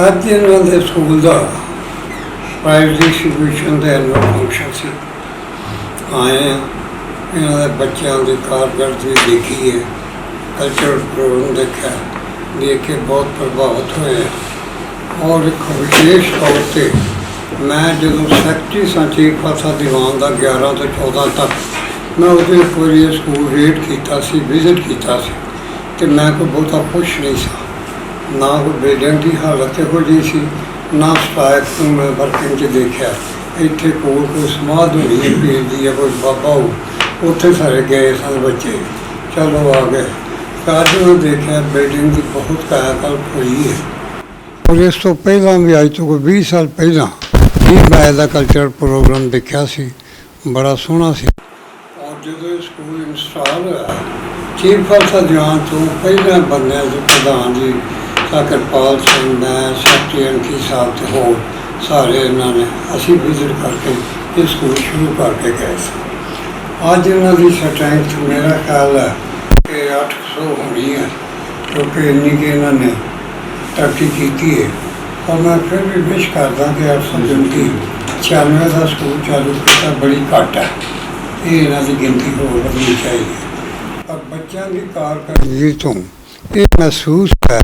ਅੱਜ ਇਹਨਾਂ ਦੇ ਸਕੂਲ ਦਾ ਪ੍ਰਾਈਵੇਟ ਡਿਸਟ੍ਰੀਬਿਊਸ਼ਨ ਦੇ ਐਨੂਅਲ ਫੰਕਸ਼ਨ ਸੀ ਆਏ ਆ ਇਹਨਾਂ ਦੇ ਬੱਚਿਆਂ ਦੀ ਕਾਰਗਰਦਗੀ ਦੇਖੀ ਹੈ ਕਲਚਰਲ ਪ੍ਰੋਗਰਾਮ ਦੇਖਿਆ ਦੇਖ ਕੇ ਬਹੁਤ ਪ੍ਰਭਾਵਿਤ ਹੋਏ ਔਰ ਇੱਕ ਵਿਸ਼ੇਸ਼ ਤੌਰ ਤੇ ਮੈਂ ਜਦੋਂ ਸੈਕਟਰੀ ਸਾਂ ਚੀਫ ਖਾਲਸਾ ਦੀਵਾਨ ਦਾ 11 ਤੋਂ 14 ਤੱਕ ਮੈਂ ਉਹਦੇ ਇੱਕ ਸਕੂਲ ਰੇਡ ਕੀਤਾ ਸੀ ਵਿਜ਼ਿਟ ਕੀਤਾ ਸੀ ਤੇ ਮੈਂ ਕੋਈ ਬਹੁਤਾ ਖੁਸ਼ ਨਹੀਂ ਸਾਂ ਨਾ ਕੋਈ ਬਿਲਡਿੰਗ ਦੀ ਹਾਲਤ ਇਹੋ ਜਿਹੀ ਸੀ, ਨਾ ਸਟਾਫ ਨੂੰ ਮੈਂ ਵਰਕਿੰਗ 'ਚ ਦੇਖਿਆ। ਇੱਥੇ ਕੋਲ ਕੋਈ ਸਮਾਧ ਹੋਣੀ ਹੈ ਪੀਰ ਦੀ ਜਾਂ ਕੋਈ ਬਾਬਾ ਹੋ ਉੱਥੇ ਸਾਰੇ ਗਏ ਸਨ ਬੱਚੇ। ਚਲੋ ਆ ਗਏ। ਕਾਜ ਨੂੰ ਦੇਖਿਆ ਬਿਲਡਿੰਗ ਦੀ ਬਹੁਤ ਕਾਇਆ ਹੋਈ ਹੈ। ਔਰ ਇਸ ਤੋਂ ਪਹਿਲਾਂ ਵੀ ਅੱਜ ਤੋਂ ਕੋਈ 20 ਸਾਲ ਪਹਿਲਾਂ ਵੀ ਮੈਂ ਦਾ ਕਲਚਰ ਪ੍ਰੋਗਰਾਮ ਦੇਖਿਆ ਸੀ। ਬੜਾ ਸੋਹਣਾ ਸੀ। ਔਰ ਜਦੋਂ ਇਹ ਸਕੂਲ ਇੰਸਟਾਲ ਹੋਇਆ ਚੀਫ ਖਾਲਸਾ ਦੀਵਾਨ ਤੋਂ ਪਹਿਲਾਂ ਬੰਨਿਆ ਸੀ ਪ੍ਰਧਾਨ ਜੀ ਸਾਕਰਪਾਲ ਸਿੰਘ, ਮੈਂ ਸੈਕਟਰੀ ਐਨਕੀ ਸਾਹਿਬ ਤੇ ਹੋਰ ਸਾਰੇ ਇਹਨਾਂ ਨੇ ਅਸੀਂ ਵਿਜ਼ਿਟ ਕਰਕੇ ਇਹ ਸਕੂਲ ਸ਼ੁਰੂ ਕਰਕੇ ਗਏ ਸੀ। ਅੱਜ ਇਹਨਾਂ ਦੀ ਸਟਰੈਂਥ ਮੇਰਾ ਖਿਆਲ ਹੈ ਕਿ 800 ਹੋਣੀ ਹੈ, ਕਿਉਂਕਿ ਇੰਨੀ ਕਿ ਇਹਨਾਂ ਨੇ ਤਰੱਕੀ ਕੀਤੀ ਹੈ। ਪਰ ਮੈਂ ਫਿਰ ਵੀ ਵਿਸ਼ ਕਰਦਾ ਕਿ 800 ਗਿਣਤੀ 96 ਦਾ ਸਕੂਲ ਚਾਲੂ ਕੀਤਾ ਬੜੀ ਘੱਟ ਹੈ। ਇਹ ਇਹਨਾਂ ਦੀ ਗਿਣਤੀ ਹੋਰ ਵਧਣੀ ਚਾਹੀਦੀ ਹੈ। ਪਰ ਬੱਚਿਆਂ ਦੀ ਕਾਰਕਰਦਗੀ ਤੋਂ ਇਹ ਮਹਿਸੂਸ ਹੈ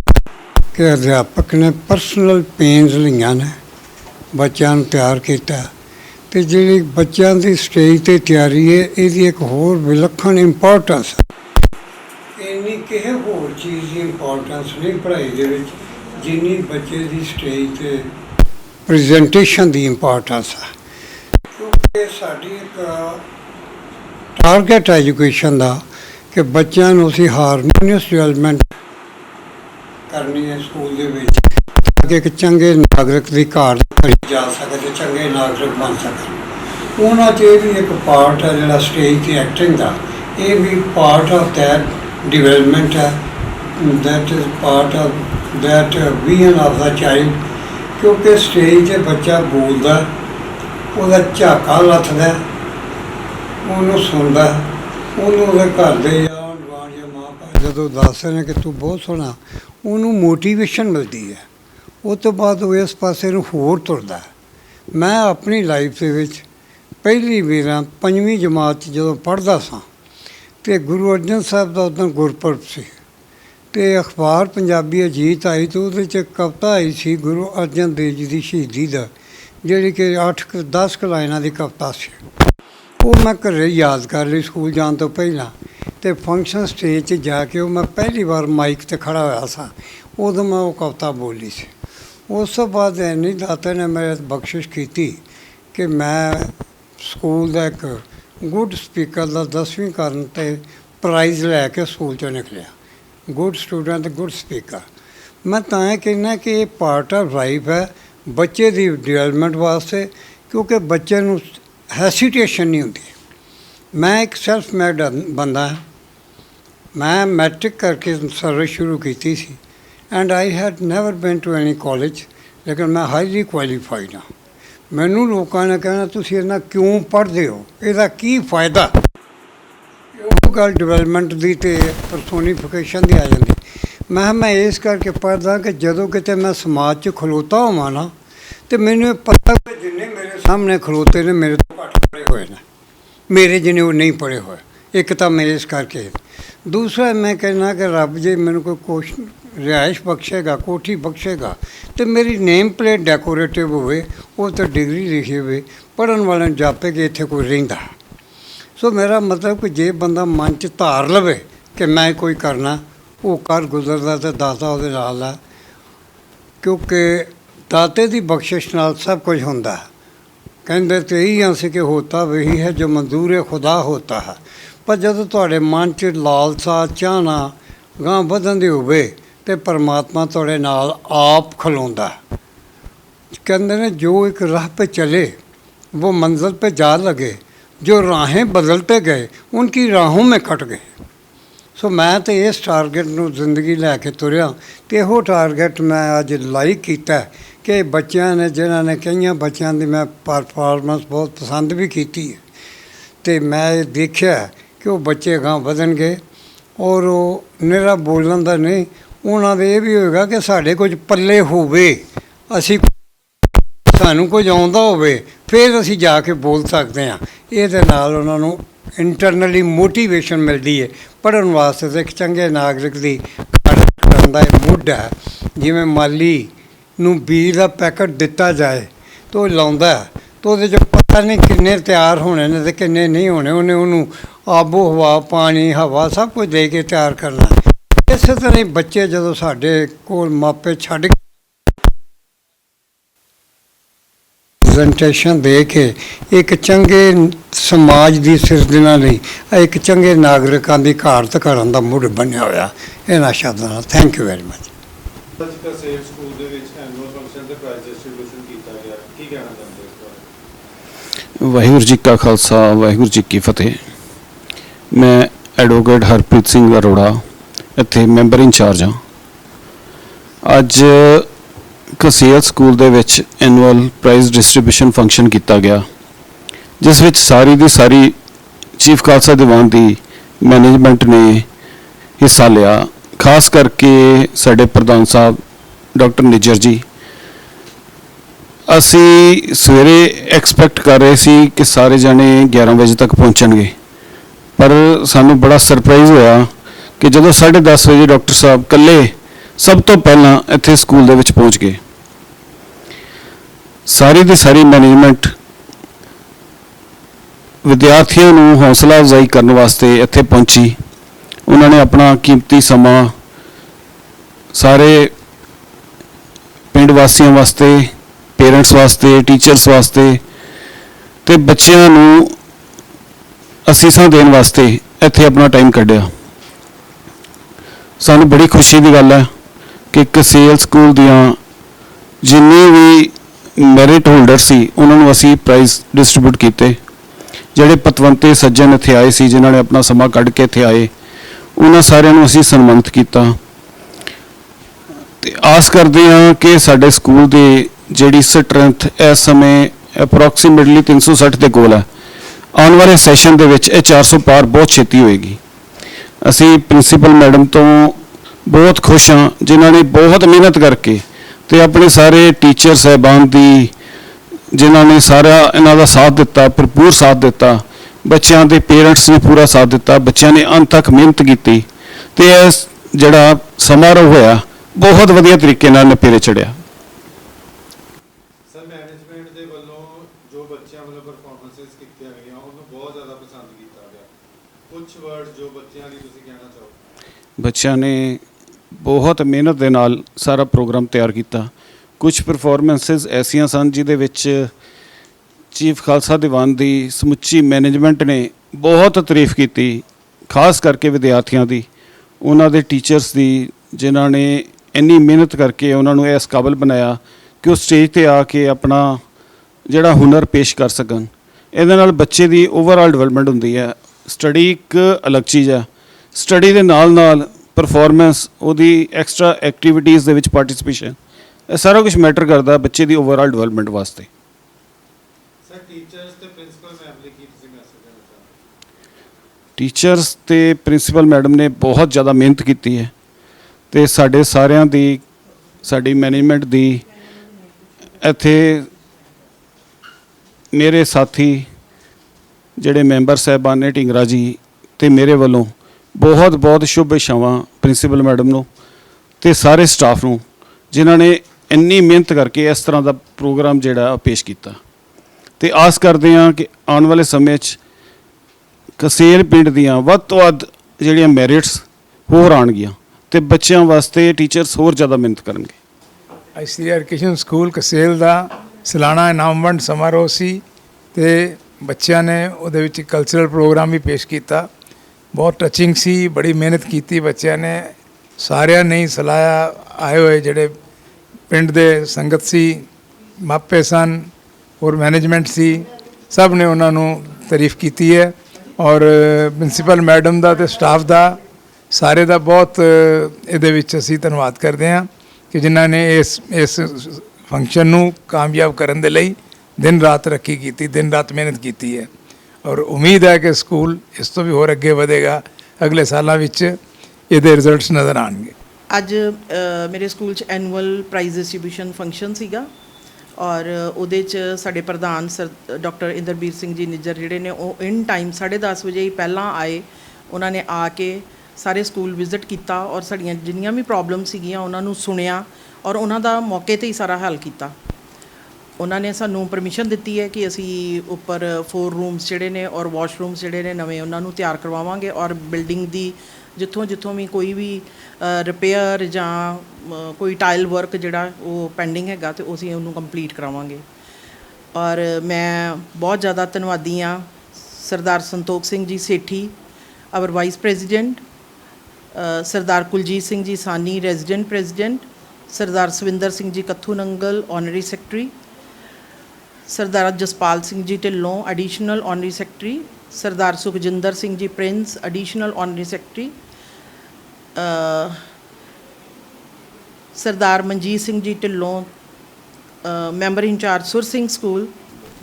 ਕਿ ਅਧਿਆਪਕ ਨੇ ਪਰਸਨਲ ਪੇਨਸ ਲਈਆਂ ਨੇ, ਬੱਚਿਆਂ ਨੂੰ ਤਿਆਰ ਕੀਤਾ। ਤੇ ਜਿਹੜੀ ਬੱਚਿਆਂ ਦੀ ਸਟੇਜ ਤੇ ਤਿਆਰੀ ਹੈ ਇਹਦੀ ਇੱਕ ਹੋਰ ਵਿਲੱਖਣ ਇੰਪੋਰਟੈਂਸ ਹੈ ਇੰਨੀ ਕਿਸੇ ਹੋਰ ਚੀਜ਼ ਦੀ ਇੰਪੋਰਟੈਂਸ ਨਹੀਂ ਪੜ੍ਹਾਈ ਦੇ ਵਿੱਚ, ਜਿੰਨੀ ਬੱਚੇ ਦੀ ਸਟੇਜ ਤੇ ਪ੍ਰੈਜੈਂਟੇਸ਼ਨ ਦੀ ਇੰਪੋਰਟੈਂਸ ਹੈ ਕਿਉਂਕਿ ਸਾਡੀ ਇੱਕ ਟਾਰਗੇਟ ਐਜੂਕੇਸ਼ਨ ਦਾ, ਕਿ ਬੱਚਿਆਂ ਨੂੰ ਅਸੀਂ ਹਾਰਮੋਨੀਅਸ ਡਿਵੈਲਪਮੈਂਟ ਕਰਨੀ ਹੈ ਸਕੂਲ ਦੇ ਵਿੱਚ। ਤਾਂ ਕਿ ਇੱਕ ਚੰਗੇ ਨਾਗਰਿਕ ਦੀ ਘਾਟ ਭਰੀ ਜਾ ਸਕੇ ਤੇ ਚੰਗੇ ਨਾਗਰਿਕ ਬਣ ਸਕਣ ਉਹਨਾਂ 'ਚ ਇਹ ਵੀ ਇੱਕ ਪਾਰਟ ਹੈ ਜਿਹੜਾ ਸਟੇਜ ਤੇ ਐਕਟਿੰਗ ਦਾ। ਇਹ ਵੀ ਪਾਰਟ ਆਫ ਦੈਟ ਡਿਵੈਲਪਮੈਂਟ ਹੈ। That is part of that vision of the child ਕਿਉਂਕਿ ਸਟੇਜ ਤੇ ਬੱਚਾ ਬੋਲਦਾ ਉਹਦਾ ਝਾਕਾ ਲੱਥਦਾ ਉਹਨੂੰ ਸੁਣਦਾ ਉਹਨੂੰ ਉਹਦੇ ਘਰ ਦੇ ਜਦੋਂ ਦੱਸਦੇ ਨੇ ਕਿ ਤੂੰ ਬਹੁਤ ਸੋਹਣਾ, ਉਹਨੂੰ ਮੋਟੀਵੇਸ਼ਨ ਮਿਲਦੀ ਹੈ। ਉਹ ਤੋਂ ਬਾਅਦ ਉਹ ਇਸ ਪਾਸੇ ਨੂੰ ਹੋਰ ਤੁਰਦਾ ਮੈਂ ਆਪਣੀ ਲਾਈਫ ਦੇ ਵਿੱਚ ਪਹਿਲੀ ਵਾਰਾਂ ਪੰਜਵੀਂ ਜਮਾਤ 'ਚ ਜਦੋਂ ਪੜ੍ਹਦਾ ਸਾਂ, ਤੇ ਗੁਰੂ ਅਰਜਨ ਸਾਹਿਬ ਦਾ ਉਦੋਂ ਗੁਰਪੁਰਬ ਸੀ। ਤੇ ਅਖਬਾਰ ਪੰਜਾਬੀ ਅਜੀਤ ਆਈ ਤੇ ਉਹਦੇ 'ਚ ਇੱਕ ਕਵਿਤਾ ਆਈ ਸੀ ਗੁਰੂ ਅਰਜਨ ਦੇਵ ਜੀ ਦੀ ਸ਼ਹੀਦੀ ਦਾ, ਜਿਹੜੀ ਕਿ 8 10 ਕੁ ਲਾਈਨਾਂ ਦੀ ਕਵਿਤਾ ਸੀ। ਉਹ ਮੈਂ ਘਰੇ ਯਾਦ ਕਰ ਲਈ ਸਕੂਲ ਜਾਣ ਤੋਂ ਪਹਿਲਾਂ। ਤੇ ਫੰਕਸ਼ਨ ਸਟੇਜ 'ਚ ਜਾ ਕੇ ਉਹ ਮੈਂ ਪਹਿਲੀ ਵਾਰ ਮਾਈਕ ਤੇ ਖੜਾ ਹੋਇਆ ਸਾਂ। ਉਦੋਂ ਮੈਂ ਉਹ ਕਵਿਤਾ ਬੋਲੀ ਸੀ। ਉਸ ਤੋਂ ਬਾਅਦ ਇੰਨੀ ਦਾਤੇ ਨੇ ਮੇਰੇ ਬਖਸ਼ਿਸ਼ ਕੀਤੀ ਕਿ ਮੈਂ ਸਕੂਲ ਦਾ ਇੱਕ ਗੁੱਡ ਸਪੀਕਰ ਦਾ 10ਵੀਂ ਕਰਨ ਤੇ ਪ੍ਰਾਈਜ਼ ਲੈ ਕੇ ਸਕੂਲ ਚੋਂ ਨਿਕਲਿਆ। ਗੁੱਡ ਸਟੂਡੈਂਟ ਗੁੱਡ ਸਪੀਕਰ ਮੈਂ ਤਾਂ ਇਹ ਕਹਿੰਦਾ ਕਿ ਇਹ ਪਾਰਟ ਆਫ ਲਾਈਫ ਹੈ ਬੱਚੇ ਦੀ ਡਿਵੈਲਪਮੈਂਟ ਵਾਸਤੇ, ਕਿਉਂਕਿ ਬੱਚੇ ਨੂੰ ਹੈਸੀਟੇਸ਼ਨ ਨਹੀਂ ਹੁੰਦੀ। ਮੈਂ ਇੱਕ ਸੈਲਫ ਮੇਡ ਬੰਦਾ ਹਾਂ। ਮੈਂ ਮੈਟ੍ਰਿਕ ਕਰਕੇ ਸਰਵਿਸ ਸ਼ੁਰੂ ਕੀਤੀ ਸੀ। And I had never been to any college ਲੇਕਿਨ ਮੈਂ ਹਾਈਲੀ ਕੁਆਲੀਫਾਈਡ ਹਾਂ। ਮੈਨੂੰ ਲੋਕਾਂ ਨੇ ਕਹਿਣਾ, ਤੁਸੀਂ ਇਹਨਾਂ ਕਿਉਂ ਪੜ੍ਹਦੇ ਹੋ? ਇਹਦਾ ਕੀ ਫਾਇਦਾ? ਉਹ ਗੱਲ ਡਿਵੈਲਪਮੈਂਟ ਦੀ ਤੇ ਪਰਸੋਨੀਫਿਕੇਸ਼ਨ ਦੀ ਆ ਜਾਂਦੀ। ਮੈਂ ਕਿਹਾ, ਮੈਂ ਇਸ ਕਰਕੇ ਪੜ੍ਹਦਾ ਕਿ ਜਦੋਂ ਕਿਤੇ ਮੈਂ ਸਮਾਜ 'ਚ ਖਲੋਤਾ ਹੋਵਾਂ ਨਾ, ਤੇ ਮੈਨੂੰ ਇਹ ਪਤਾ ਕਿ ਜਿੰਨੇ ਮੇਰੇ ਸਾਹਮਣੇ ਖਲੋਤੇ ਨੇ, ਮੇਰੇ ਤੋਂ ਘੱਟ ਪੜ੍ਹੇ ਹੋਏ ਨੇ। ਮੇਰੇ ਜਿਹਨੇ ਉਹ ਨਹੀਂ ਪੜ੍ਹੇ ਹੋਏ। ਇੱਕ ਤਾਂ ਮੈਂ ਇਸ ਕਰਕੇ। ਦੂਸਰਾ ਮੈਂ ਕਹਿਣਾ ਕਿ ਰੱਬ ਜੇ ਮੈਨੂੰ ਕੋਈ ਕੋਸ਼ ਰਿਹਾਇਸ਼ ਬਖਸ਼ੇਗਾ, ਕੋਠੀ ਬਖਸ਼ੇਗਾ, ਤੇ ਮੇਰੀ ਨੇਮ ਪਲੇਟ ਡੈਕੋਰੇਟਿਵ ਹੋਵੇ, ਉਹ ਤਾਂ ਡਿਗਰੀ ਲਿਖੀ ਹੋਵੇ ਪੜਨ ਵਾਲਿਆਂ ਨੂੰ ਜਾਪੇ ਕਿ ਇੱਥੇ ਕੋਈ ਰਹਿੰਦਾ। ਸੋ ਮੇਰਾ ਮਤਲਬ ਕਿ ਜੇ ਬੰਦਾ ਮਨ ਚ ਧਾਰ ਲਵੇ ਕਿ ਮੈਂ ਕੋਈ ਕਰਨਾ, ਉਹ ਕਰ ਗੁਜ਼ਰਦਾ ਤੇ ਦਾਤਾ ਉਹਦੇ ਨਾਲ ਹੈ ਕਿਉਂਕਿ ਦਾਤੇ ਦੀ ਬਖਸ਼ਿਸ਼ ਨਾਲ ਸਭ ਕੁਝ ਹੁੰਦਾ। ਹੈ ਕਹਿੰਦੇ ਤੇ ਇਹੀ ਅਸੀਂ ਕਿ ਹੋਤਾ ਵਹੀ ਹੈ ਜੋ ਮਨਜ਼ੂਰ ਹੈ ਖੁਦਾ ਹੋਤਾ ਹੈ ਪਰ ਜਦੋਂ ਤੁਹਾਡੇ ਮਨ 'ਚ ਲਾਲਸਾ ਚਾਹਨਾ ਗਾਂ ਵਧਣ ਦੀ ਹੋਵੇ ਤੇ ਪਰਮਾਤਮਾ ਤੁਹਾਡੇ ਨਾਲ ਆਪ ਖਲੋਂਦਾ ਹੈ। ਕਹਿੰਦੇ ਨੇ ਜੋ ਇੱਕ ਰਾਹ पे चले वो मंजिल पे जा लगे जो राहें बदलते गए उनकी राहों में कट गए ਸੋ ਮੈਂ ਤੇ ਇਸ ਟਾਰਗੇਟ ਨੂੰ ਜ਼ਿੰਦਗੀ ਲੈ ਕੇ ਤੁਰਿਆ ਤੇ ਇਹੋ ਟਾਰਗੇਟ ਮੈਂ ਅੱਜ ਲਾਈਕ ਕੀਤਾ ਕਿ ਬੱਚਿਆਂ ਨੇ, ਜਿਨ੍ਹਾਂ ਨੇ ਕਈਆਂ ਬੱਚਿਆਂ ਦੀ ਮੈਂ ਪਰਫਾਰਮੈਂਸ ਬਹੁਤ ਪਸੰਦ ਵੀ ਕੀਤੀ ਹੈ ਤੇ ਮੈਂ ਇਹ ਦੇਖਿਆ ਕਿ ਉਹ ਬੱਚੇ ਗਾਂ ਵਧਣਗੇ ਔਰ ਉਹ ਨਿਹਰਾ ਬੋਲਣ ਦਾ ਨਹੀਂ, ਉਹਨਾਂ ਦੇ ਇਹ ਵੀ ਹੋਏਗਾ ਕਿ ਸਾਡੇ ਕੁਝ ਪੱਲੇ ਹੋਵੇ, ਅਸੀਂ ਸਾਨੂੰ ਕੁਝ ਆਉਂਦਾ ਹੋਵੇ, ਫਿਰ ਅਸੀਂ ਜਾ ਕੇ ਬੋਲ ਸਕਦੇ ਹਾਂ। ਇਹਦੇ ਨਾਲ ਉਹਨਾਂ ਨੂੰ ਇੰਟਰਨਲੀ ਮੋਟੀਵੇਸ਼ਨ ਮਿਲਦੀ ਹੈ ਪੜ੍ਹਨ ਵਾਸਤੇ ਤੇ ਇੱਕ ਚੰਗੇ ਨਾਗਰਿਕ ਦੀ ਕਰਨ ਦਾ ਇਹ ਮੁੱਢ ਹੈ। ਜਿਵੇਂ ਮਾਲੀ ਨੂੰ ਬੀਜ ਦਾ ਪੈਕਟ ਦਿੱਤਾ ਜਾਏ ਤਾਂ ਉਹ ਲਾਉਂਦਾ ਤਾਂ ਉਹਦੇ 'ਚ ਪਤਾ ਨਹੀਂ ਕਿੰਨੇ ਤਿਆਰ ਹੋਣੇ ਨੇ ਤੇ ਕਿੰਨੇ ਨਹੀਂ ਹੋਣੇ। ਉਹਨੇ ਉਹਨੂੰ ਆਬੋ ਹਵਾ, ਪਾਣੀ, ਹਵਾ ਸਭ ਕੁਝ ਦੇ ਕੇ ਤਿਆਰ ਕਰਨਾ। ਇਸੇ ਤਰ੍ਹਾਂ ਹੀ ਬੱਚੇ ਜਦੋਂ ਸਾਡੇ ਕੋਲ ਮਾਪੇ ਛੱਡ ਪ੍ਰੈਜੈਂਟੇਸ਼ਨ ਦੇ ਕੇ ਇੱਕ ਚੰਗੇ ਸਮਾਜ ਦੀ ਸਿਰਜਣਾ ਲਈ ਇੱਕ ਚੰਗੇ ਨਾਗਰਿਕਾਂ ਦੀ ਘਾਟ ਕਰਨ ਦਾ ਮੁੱਢ ਬਣਿਆ ਹੋਇਆ। ਇਹਨਾਂ ਸ਼ਬਦਾਂ ਨਾਲ ਥੈਂਕ ਯੂ ਵੈਰੀ ਮਚ ਅੱਜ ਕਾ ਸਕੂਲ ਦੇ ਵਿੱਚ ਐਨੂਅਲ ਫੰਕਸ਼ਨ ਤੇ ਪ੍ਰਾਈਜ਼ ਡਿਸਟ੍ਰੀਬਿਊਸ਼ਨ ਕੀਤਾ ਗਿਆ ਕੀ ਕਹਿਣਾ ਚਾਹੁੰਦੇ ਹੋ ਵਾਹਿਗੁਰੂ ਜੀ ਕਾ ਖਾਲਸਾ, ਵਾਹਿਗੁਰੂ ਜੀ ਕੀ ਫਤਿਹ। ਮੈਂ ਐਡਵੋਕੇਟ ਹਰਪ੍ਰੀਤ ਸਿੰਘ ਅਰੋੜਾ, ਇੱਥੇ ਮੈਂਬਰ ਇੰਚਾਰਜ ਹਾਂ। ਅੱਜ ਕਸੀਲ ਸਕੂਲ ਦੇ ਵਿੱਚ ਐਨੂਅਲ ਪ੍ਰਾਈਜ਼ ਡਿਸਟ੍ਰੀਬਿਊਸ਼ਨ ਫੰਕਸ਼ਨ ਕੀਤਾ ਗਿਆ, ਜਿਸ ਵਿੱਚ ਸਾਰੀ ਦੀ ਸਾਰੀ ਚੀਫ ਖਾਲਸਾ ਦੀਵਾਨ ਦੀ ਮੈਨੇਜਮੈਂਟ ਨੇ ਹਿੱਸਾ ਲਿਆ। ਖਾਸ ਕਰਕੇ ਸਾਡੇ ਪ੍ਰਧਾਨ ਸਾਹਿਬ, ਡਾਕਟਰ ਨਿੱਜਰ ਜੀ। ਅਸੀਂ ਸਵੇਰੇ ਐਕਸਪੈਕਟ ਕਰ ਰਹੇ ਸੀ ਕਿ ਸਾਰੇ ਜਣੇ 11 ਵਜੇ ਤੱਕ ਪਹੁੰਚਣਗੇ, ਪਰ ਸਾਨੂੰ ਬੜਾ ਸਰਪ੍ਰਾਈਜ਼ ਹੋਇਆ ਕਿ ਜਦੋਂ 10:30 ਵਜੇ ਡਾਕਟਰ ਸਾਹਿਬ ਇਕੱਲੇ ਸਭ ਤੋਂ ਪਹਿਲਾਂ ਇੱਥੇ ਸਕੂਲ ਦੇ ਵਿੱਚ ਪਹੁੰਚ ਗਏ। ਸਾਰੀ ਦੀ ਸਾਰੀ ਮੈਨੇਜਮੈਂਟ ਵਿਦਿਆਰਥੀਆਂ ਨੂੰ ਹੌਸਲਾ ਅਫਜ਼ਾਈ ਕਰਨ ਵਾਸਤੇ ਇੱਥੇ ਪਹੁੰਚੀ। ਉਹਨਾਂ ਨੇ ਆਪਣਾ ਕੀਮਤੀ ਸਮਾਂ ਸਾਰੇ ਪਿੰਡ ਵਾਸੀਆਂ ਵਾਸਤੇ ਪੇਰੈਂਟਸ ਵਾਸਤੇ ਟੀਚਰਸ ਵਾਸਤੇ ਤੇ ਬੱਚਿਆਂ ਨੂੰ ਅਸੀਸਾਂ ਦੇਣ ਵਾਸਤੇ ਇੱਥੇ ਆਪਣਾ ਟਾਈਮ ਕੱਢਿਆ। ਸਾਨੂੰ ਬੜੀ ਖੁਸ਼ੀ ਦੀ ਗੱਲ ਹੈ ਕਿ ਕਸੇਲ ਸਕੂਲ ਦੀਆਂ ਜਿੰਨੇ ਵੀ ਮੈਰਿਟ ਹੋਲਡਰ ਸੀ, ਉਹਨਾਂ ਨੂੰ ਅਸੀਂ ਪ੍ਰਾਈਜ਼ ਡਿਸਟ੍ਰੀਬਿਊਟ ਕੀਤੇ। ਜਿਹੜੇ ਪਤਵੰਤੇ ਸੱਜਣ ਇੱਥੇ ਆਏ ਸੀ, ਜਿਨ੍ਹਾਂ ਨੇ ਆਪਣਾ ਸਮਾਂ ਕੱਢ ਕੇ ਇੱਥੇ ਆਏ, ਉਹਨਾਂ ਸਾਰਿਆਂ ਨੂੰ ਅਸੀਂ ਸਨਮਾਨਿਤ ਕੀਤਾ। ਤੇ ਆਸ ਕਰਦੇ ਹਾਂ ਕਿ ਸਾਡੇ ਸਕੂਲ ਦੇ ਜਿਹੜੀ ਸਟਰੈਂਥ ਇਸ ਸਮੇਂ ਅਪਰੋਕਸੀਮੇਟਲੀ 360 ਦੇ ਕੋਲ ਹੈ ਆਉਣ ਵਾਲੇ ਸੈਸ਼ਨ ਦੇ ਵਿੱਚ ਇਹ 400 ਪਾਰ ਬਹੁਤ ਛੇਤੀ ਹੋਏਗੀ। ਅਸੀਂ ਪ੍ਰਿੰਸੀਪਲ ਮੈਡਮ ਤੋਂ ਬਹੁਤ ਖੁਸ਼ ਹਾਂ, ਜਿਨ੍ਹਾਂ ਨੇ ਬਹੁਤ ਮਿਹਨਤ ਕਰਕੇ ਤੇ ਆਪਣੇ ਸਾਰੇ ਟੀਚਰ ਸਹਿਬਾਨ ਦੀ ਜਿਨ੍ਹਾਂ ਨੇ ਸਾਰਾ ਇਹਨਾਂ ਦਾ ਸਾਥ ਦਿੱਤਾ ਭਰਪੂਰ ਸਾਥ ਦਿੱਤਾ ਬੱਚਿਆਂ ਦੇ ਪੇਰੈਂਟਸ ਨੇ ਪੂਰਾ ਸਾਥ ਦਿੱਤਾ ਬੱਚਿਆਂ ਨੇ ਅੰਤ ਤੱਕ ਮਿਹਨਤ ਕੀਤੀ ਤੇ ਇਹ ਜਿਹੜਾ ਸਮਾਰੋਹ ਹੋਇਆ ਬਹੁਤ ਵਧੀਆ ਤਰੀਕੇ ਨਾਲ ਨਪੇਰੇ ਚੜਿਆ। ਸਰ ਮੈਨੇਜਮੈਂਟ ਦੇ ਵੱਲੋਂ ਜੋ ਬੱਚਿਆਂ ਵੱਲੋਂ ਪਰਫਾਰਮੈਂਸਸ ਕੀਤੀਆਂ ਗਈਆਂ ਉਹਨੂੰ ਬਹੁਤ ਜ਼ਿਆਦਾ ਪਸੰਦ ਕੀਤਾ ਗਿਆ। ਕੁਝ ਵਰਡ ਜੋ ਬੱਚਿਆਂ ਲਈ ਤੁਸੀਂ ਕਹਿਣਾ ਚਾਹੋ ਬੱਚਿਆਂ ਨੇ ਬਹੁਤ ਮਿਹਨਤ ਦੇ ਨਾਲ ਸਾਰਾ ਪ੍ਰੋਗਰਾਮ ਤਿਆਰ ਕੀਤਾ। ਕੁਝ ਪਰਫਾਰਮੈਂਸਸ ਐਸੀਆਂ ਸਨ ਜਿਹਦੇ ਵਿੱਚ ਚੀਫ ਖਾਲਸਾ ਦੀਵਾਨ ਦੀ ਸਮੁੱਚੀ ਮੈਨੇਜਮੈਂਟ ਨੇ ਬਹੁਤ ਤਾਰੀਫ ਕੀਤੀ, ਖਾਸ ਕਰਕੇ ਵਿਦਿਆਰਥੀਆਂ ਦੀ। ਉਹਨਾਂ ਦੇ ਟੀਚਰਸ ਦੀ, ਜਿਨ੍ਹਾਂ ਨੇ ਇੰਨੀ ਮਿਹਨਤ ਕਰਕੇ ਉਹਨਾਂ ਨੂੰ ਇਸ ਕਾਬਲ ਬਣਾਇਆ ਕਿ ਉਹ ਸਟੇਜ ਤੇ ਆ ਕੇ ਆਪਣਾ ਜਿਹੜਾ ਹੁਨਰ ਪੇਸ਼ ਕਰ ਸਕਣ। ਇਹਦੇ ਨਾਲ ਬੱਚੇ ਦੀ ਓਵਰਆਲ ਡਿਵੈਲਪਮੈਂਟ ਹੁੰਦੀ ਹੈ। ਸਟੱਡੀ ਇੱਕ ਅਲੱਗ ਚੀਜ਼ ਹੈ। ਸਟੱਡੀ ਦੇ ਨਾਲ ਨਾਲ ਪਰਫਾਰਮੈਂਸ ਉਹਦੀ ਐਕਸਟਰਾ ਐਕਟੀਵਿਟੀਜ਼ ਦੇ ਵਿੱਚ ਪਾਰਟਿਸਿਪੇਸ਼ਨ ਇਹ ਸਾਰਾ ਕੁਝ ਮੈਟਰ ਕਰਦਾ ਬੱਚੇ ਦੀ ਓਵਰਆਲ ਡਿਵੈਲਪਮੈਂਟ ਵਾਸਤੇ। ਸਰ ਟੀਚਰਸ ਤੇ ਪ੍ਰਿੰਸੀਪਲ ਮੈਮ ਲਈ ਕੀ ਤੁਸੀਂ ਮੈਸੇਜ ਦੇਣਾ ਚਾਹੋਗੇ? ਟੀਚਰਸ ਤੇ ਪ੍ਰਿੰਸੀਪਲ ਮੈਡਮ ਨੇ ਬਹੁਤ ਜ਼ਿਆਦਾ ਮਿਹਨਤ ਕੀਤੀ ਹੈ ਤੇ ਸਾਡੇ ਸਾਰਿਆਂ ਦੀ ਸਾਡੀ ਮੈਨੇਜਮੈਂਟ ਦੀ ਇੱਥੇ ਮੇਰੇ ਸਾਥੀ ਜਿਹੜੇ ਮੈਂਬਰ ਸਾਹਿਬਾਨ ਨੇ ਢਿੰਗਰਾ ਜੀ ਤੇ ਮੇਰੇ ਵੱਲੋਂ ਬਹੁਤ ਬਹੁਤ ਸ਼ੁਭ ਇਛਾਵਾਂ ਪ੍ਰਿੰਸੀਪਲ ਮੈਡਮ ਨੂੰ ਤੇ ਸਾਰੇ ਸਟਾਫ ਨੂੰ, ਜਿਨ੍ਹਾਂ ਨੇ ਇੰਨੀ ਮਿਹਨਤ ਕਰਕੇ ਇਸ ਤਰ੍ਹਾਂ ਦਾ ਪ੍ਰੋਗਰਾਮ ਜਿਹੜਾ ਪੇਸ਼ ਕੀਤਾ। ਤੇ ਆਸ ਕਰਦੇ ਹਾਂ ਕਿ ਆਉਣ ਵਾਲੇ ਸਮੇਂ 'ਚ ਕਸੇਲ ਪਿੰਡ ਦੀਆਂ ਵੱਧ ਤੋਂ ਵੱਧ ਜਿਹੜੀਆਂ ਮੈਰਿਟਸ ਹੋਰ ਆਉਣਗੀਆਂ ਤੇ ਬੱਚਿਆਂ ਵਾਸਤੇ ਟੀਚਰਸ ਹੋਰ ਜ਼ਿਆਦਾ ਮਿਹਨਤ ਕਰਨਗੇ। ਆਈਸੀ ਹਰਕਿਸ਼ਨ ਸਕੂਲ ਕਸੇਲ ਦਾ ਸਾਲਾਨਾ ਇਨਾਮਵੰਡ ਸਮਾਰੋਹ ਸੀ ਤੇ ਬੱਚਿਆਂ ਨੇ ਉਹਦੇ ਵਿੱਚ ਕਲਚਰਲ ਪ੍ਰੋਗਰਾਮ ਵੀ ਪੇਸ਼ ਕੀਤਾ। ਬਹੁਤ ਟੱਚਿੰਗ ਸੀ, ਬੜੀ ਮਿਹਨਤ ਕੀਤੀ ਬੱਚਿਆਂ ਨੇ। ਸਾਰਿਆਂ ਨੇ ਹੀ ਆਏ ਹੋਏ, ਜਿਹੜੇ ਪਿੰਡ ਦੇ ਸੰਗਤ ਸੀ, ਮਾਪੇ ਸਨ, ਹੋਰ ਮੈਨੇਜਮੈਂਟ ਸੀ, ਸਭ ਨੇ ਉਹਨਾਂ ਨੂੰ ਤਾਰੀਫ ਕੀਤੀ ਹੈ। ਔਰ ਪ੍ਰਿੰਸੀਪਲ ਮੈਡਮ ਦਾ ਤੇ ਸਟਾਫ ਦਾ, ਸਾਰੇ ਦਾ ਬਹੁਤ, ਇਹਦੇ ਵਿੱਚ ਅਸੀਂ ਧੰਨਵਾਦ ਕਰਦੇ ਹਾਂ ਕਿ ਜਿਨ੍ਹਾਂ ਨੇ ਇਸ ਇਸ ਫੰਕਸ਼ਨ ਨੂੰ ਕਾਮਯਾਬ ਕਰਨ ਦੇ ਲਈ ਦਿਨ ਰਾਤ ਰੱਖੀ ਕੀਤੀ, ਦਿਨ ਰਾਤ ਮਿਹਨਤ ਕੀਤੀ ਹੈ। ਔਰ ਉਮੀਦ ਹੈ ਕਿ ਸਕੂਲ ਇਸ ਤੋਂ ਵੀ ਹੋਰ ਅੱਗੇ ਵਧੇਗਾ ਅਗਲੇ ਸਾਲਾਂ ਵਿੱਚ ਇਹਦੇ ਰਿਜ਼ਲਟਸ ਨਜ਼ਰ ਆਣਗੇ ਅੱਜ ਮੇਰੇ ਸਕੂਲ 'ਚ ਐਨੂਅਲ ਪ੍ਰਾਈਜ਼ ਡਿਸਟ੍ਰੀਬਿਊਸ਼ਨ ਫੰਕਸ਼ਨ ਸੀਗਾ ਔਰ ਉਹਦੇ 'ਚ ਸਾਡੇ ਪ੍ਰਧਾਨ ਸਰ ਡਾਕਟਰ ਇੰਦਰਬੀਰ ਸਿੰਘ ਜੀ ਨਿੱਜਰ ਜਿਹੜੇ ਨੇ ਉਹ ਇਨ ਟਾਈਮ 10:30 ਵਜੇ ਹੀ ਪਹਿਲਾਂ ਆਏ ਉਹਨਾਂ ਨੇ ਆ ਕੇ ਸਾਰੇ ਸਕੂਲ ਵਿਜ਼ਿਟ ਕੀਤਾ ਔਰ ਸਾਡੀਆਂ ਜਿੰਨੀਆਂ ਵੀ ਪ੍ਰੋਬਲਮ ਸੀਗੀਆਂ ਉਹਨਾਂ ਨੂੰ ਸੁਣਿਆ ਔਰ ਉਹਨਾਂ ਦਾ ਮੌਕੇ ਤੇ ਹੀ ਸਾਰਾ ਹੱਲ ਕੀਤਾ ਉਹਨਾਂ ਨੇ ਸਾਨੂੰ ਪਰਮਿਸ਼ਨ ਦਿੱਤੀ ਹੈ ਕਿ ਅਸੀਂ ਉੱਪਰ ਫੋਰ ਰੂਮਸ ਜਿਹੜੇ ਨੇ ਔਰ ਵਾਸ਼ਰੂਮਸ ਜਿਹੜੇ ਨੇ ਨਵੇਂ ਉਹਨਾਂ ਨੂੰ ਤਿਆਰ ਕਰਵਾਵਾਂਗੇ ਔਰ ਬਿਲਡਿੰਗ ਦੀ ਜਿੱਥੋਂ ਜਿੱਥੋਂ ਵੀ ਕੋਈ ਵੀ ਰਿਪੇਅਰ ਜਾਂ ਕੋਈ ਟਾਈਲ ਵਰਕ ਜਿਹੜਾ ਉਹ ਪੈਂਡਿੰਗ ਹੈਗਾ ਤੇ ਉਹ ਅਸੀਂ ਉਹਨੂੰ ਕੰਪਲੀਟ ਕਰਾਵਾਂਗੇ। ਔਰ ਮੈਂ ਬਹੁਤ ਜ਼ਿਆਦਾ ਧੰਨਵਾਦੀ ਹਾਂ Sardar Santokh Singh ji Sethi our vice president Sardar Kuljit Singh ji Sahni resident president Sardar Swinder Singh ji Kathu Nangal honorary secretary Sardar Jaspal Singh ji Dhillon additional honorary secretary Sardar Sukhjinder Singh ji Prince additional honorary secretary Sardar Manjit Singh ji Dhillon member in charge Sur Singh school,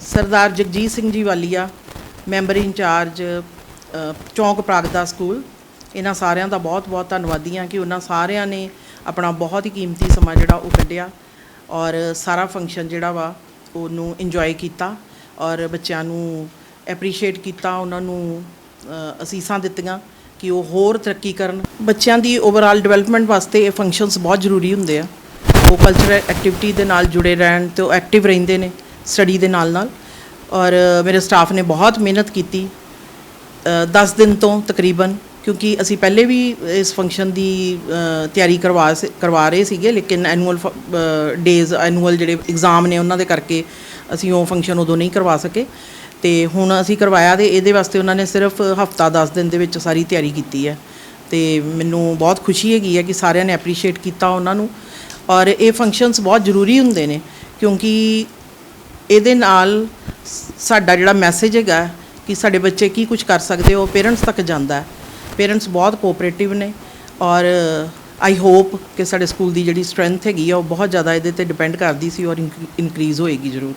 Sardar Jagjit Singh ji Walia member incharge Chowk ਪ੍ਰਾਗਦਾ school. ਇਹਨਾਂ ਸਾਰਿਆਂ ਦਾ ਬਹੁਤ ਬਹੁਤ ਧੰਨਵਾਦੀ ਹਾਂ ਕਿ ਉਹਨਾਂ ਸਾਰਿਆਂ ਨੇ ਆਪਣਾ ਬਹੁਤ ਹੀ ਕੀਮਤੀ ਸਮਾਂ ਜਿਹੜਾ ਉਹ ਕੱਢਿਆ ਔਰ ਸਾਰਾ ਫੰਕਸ਼ਨ ਜਿਹੜਾ ਵਾ ਉਹਨੂੰ ਇੰਜੋਏ ਕੀਤਾ ਔਰ ਬੱਚਿਆਂ ਨੂੰ ਐਪਰੀਸ਼ੀਏਟ ਕੀਤਾ, ਉਹਨਾਂ ਨੂੰ ਅਸੀਸਾਂ ਦਿੱਤੀਆਂ ਕਿ ਉਹ ਹੋਰ ਤਰੱਕੀ ਕਰਨ। ਬੱਚਿਆਂ ਦੀ ਓਵਰਆਲ ਡਿਵੈਲਪਮੈਂਟ ਵਾਸਤੇ ਇਹ ਫੰਕਸ਼ਨਸ ਬਹੁਤ ਜ਼ਰੂਰੀ ਹੁੰਦੇ ਆ। ਉਹ ਕਲਚਰਲ ਐਕਟੀਵਿਟੀ ਦੇ ਨਾਲ ਜੁੜੇ ਰਹਿਣ ਤੇ ਉਹ ਐਕਟਿਵ ਰਹਿੰਦੇ ਨੇ ਸਟੱਡੀ ਦੇ ਨਾਲ ਨਾਲ। ਔਰ ਮੇਰੇ ਸਟਾਫ ਨੇ ਬਹੁਤ ਮਿਹਨਤ ਕੀਤੀ। 10 ਦਿਨ ਤੋਂ ਤਕਰੀਬਨ ਕਿਉਂਕਿ ਅਸੀਂ ਪਹਿਲੇ ਵੀ ਇਸ ਫੰਕਸ਼ਨ ਦੀ ਤਿਆਰੀ ਕਰਵਾ ਸ- ਕਰਵਾ ਰਹੇ ਸੀਗੇ, ਲੇਕਿਨ ਐਨੂਅਲ ਡੇਜ਼ ਐਨੂਅਲ ਜਿਹੜੇ ਐਗਜ਼ਾਮ ਨੇ ਉਹਨਾਂ ਦੇ ਕਰਕੇ ਅਸੀਂ ਉਹ ਫੰਕਸ਼ਨ ਉਦੋਂ ਨਹੀਂ ਕਰਵਾ ਸਕੇ। ਤੇ ਹੁਣ ਅਸੀਂ ਕਰਵਾਇਆ ਤੇ ਇਹਦੇ ਵਾਸਤੇ ਉਹਨਾਂ ਨੇ ਸਿਰਫ ਹਫਤਾ 10 ਦਿਨ ਦੇ ਵਿੱਚ ਸਾਰੀ ਤਿਆਰੀ ਕੀਤੀ ਹੈ। ਤੇ ਮੈਨੂੰ ਬਹੁਤ ਖੁਸ਼ੀ ਹੈਗੀ ਹੈ ਕਿ ਸਾਰਿਆਂ ਨੇ ਐਪਰੀਸ਼ੀਏਟ ਕੀਤਾ ਉਹਨਾਂ ਨੂੰ। ਔਰ ਇਹ ਫੰਕਸ਼ਨਸ ਬਹੁਤ ਜ਼ਰੂਰੀ ਹੁੰਦੇ ਨੇ, ਕਿਉਂਕਿ ਇਹਦੇ ਨਾਲ ਸਾਡਾ ਜਿਹੜਾ ਮੈਸੇਜ ਹੈਗਾ ਕਿ ਸਾਡੇ ਬੱਚੇ ਕੀ ਕੁਝ ਕਰ ਸਕਦੇ, ਉਹ ਪੇਰੈਂਟਸ ਤੱਕ ਜਾਂਦਾ ਹੈ। ਪੇਰੈਂਟਸ ਬਹੁਤ ਕੋਆਪਰੇਟਿਵ ਨੇ ਔਰ ਆਈ ਹੋਪ ਕਿ ਸਾਡੇ ਸਕੂਲ ਦੀ ਜਿਹੜੀ ਸਟਰੈਂਥ ਹੈਗੀ ਆ, ਉਹ ਬਹੁਤ ਜ਼ਿਆਦਾ ਇਹਦੇ ਤੇ ਡਿਪੈਂਡ ਕਰਦੀ ਸੀ ਔਰ ਇਨਕਰੀਜ਼ ਹੋਏਗੀ ਜ਼ਰੂਰ।